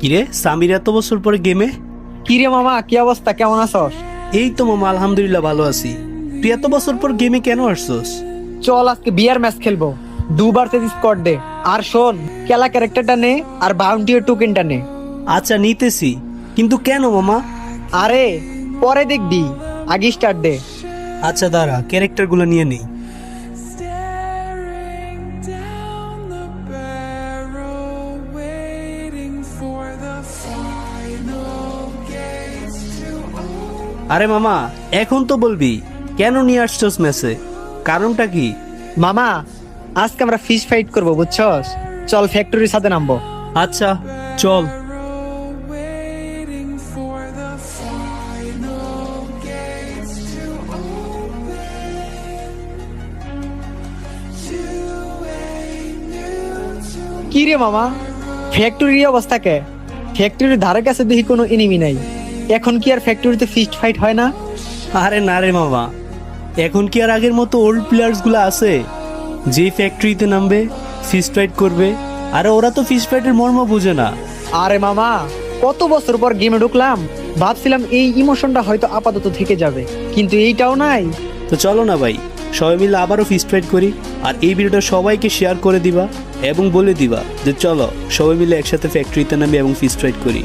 কিরে সামির এত বছর পরে গেমে কিরে মামা কি অবস্থা? কেমন আছস? এই তো মামা আলহামদুলিল্লাহ ভালো আছি। তুই এত বছর পর গেমে কেন আসছস? চল আজকে বিয়ার ম্যাচ খেলব। দুবার সে স্কট দে। আর শোন কেলা ক্যারেক্টারটা নে আর বাউন্টিও টোকেনটা নে। আচ্ছা নিতেছি। কিন্তু কেন মামা? আরে পরে দেখবি। আগে স্টার্ট দে। আচ্ছা দাঁড়া ক্যারেক্টারগুলো নিয়ে নেই। আরে মামা এখন তো বলবি কেন নিয়ে আসছস মেসে? কারণটা কি? মামা আজকে আমরা ফিশ ফাইট করব বুঝছস? চল ফ্যাক্টরির সাথে নামবো। আচ্ছা চল। কি রে মামা? ফ্যাক্টরির অবস্থা কে? ফ্যাক্টরির ধারে কাছে দেখি কোনো এনিমি নাই। এখন কি আর ফ্যাক্টরিতে ফিস্ট ফাইট হয় না? আরে না রে মামা। এখন কি আর আগের মতো ওল্ড প্লেয়ার্সগুলো আছে? যে ফ্যাক্টরিতে নামবে ফিস্ট ফাইট করবে আরে ওরা তো ফিস্ট ফাইটের মর্ম বুঝে না। আরে মামা কত বছর পর গেমে ঢুকলাম ভাবছিলাম এই ইমোশনটা হয়তো আপাতত থেকে যাবে কিন্তু এইটাও নাই। তো চলো না ভাই সবাই মিলে আবারও ফিস্ট ফাইট করি আর এই ভিডিওটা সবাইকে শেয়ার করে দিবা এবং বলে দিবা যে চলো সবাই মিলে একসাথে ফ্যাক্টরিতে নামি এবং ফিস্ট ফাইট করি।